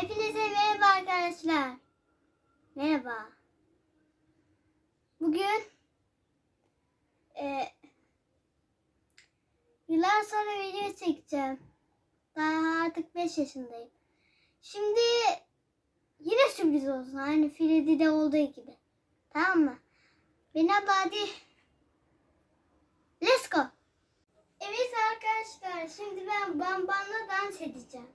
Hepinize merhaba arkadaşlar. Merhaba. Bugün e, yıllar sonra video çekeceğim. Daha artık 5 yaşındayım. Şimdi yine sürpriz olsun. Aynı Freddy'de olduğu gibi. Tamam mı? Beni hadi. Let's go. Evet arkadaşlar. Şimdi ben bambanla dans edeceğim.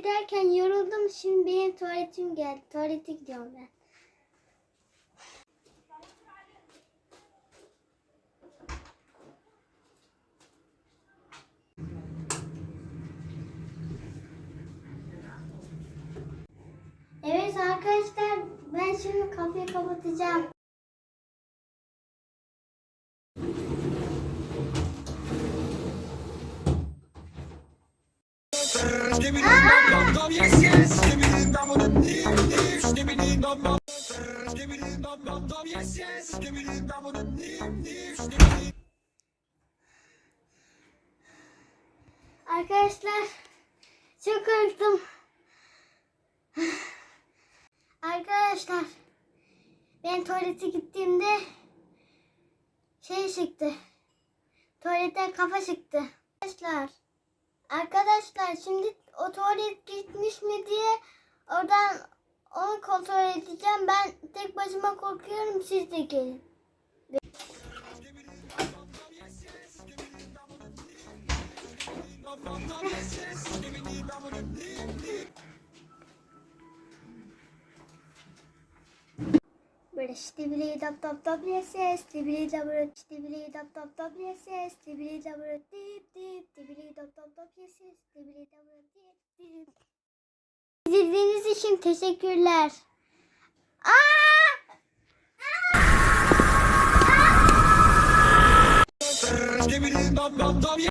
Ederken yoruldum. Şimdi benim tuvaletim geldi. Tuvalete gidiyorum ben. Evet arkadaşlar ben şimdi kapıyı kapatacağım. Arkadaşlar çok korktum. Arkadaşlar ben tuvalete gittiğimde şey çıktı. Tuvaletten kafa çıktı. Arkadaşlar Arkadaşlar şimdi o tuvalet gitmiş mi diye oradan onu kontrol edeceğim. Ben tek başıma korkuyorum siz de gelin. Böyle işte bile dap dap dap yes yes tibili dabro tibili dap dap dap yes yes tibili dabro dip dip tibili dap dap dap yes yes tibili dabro dip dip İzlediğiniz için teşekkürler. Aa!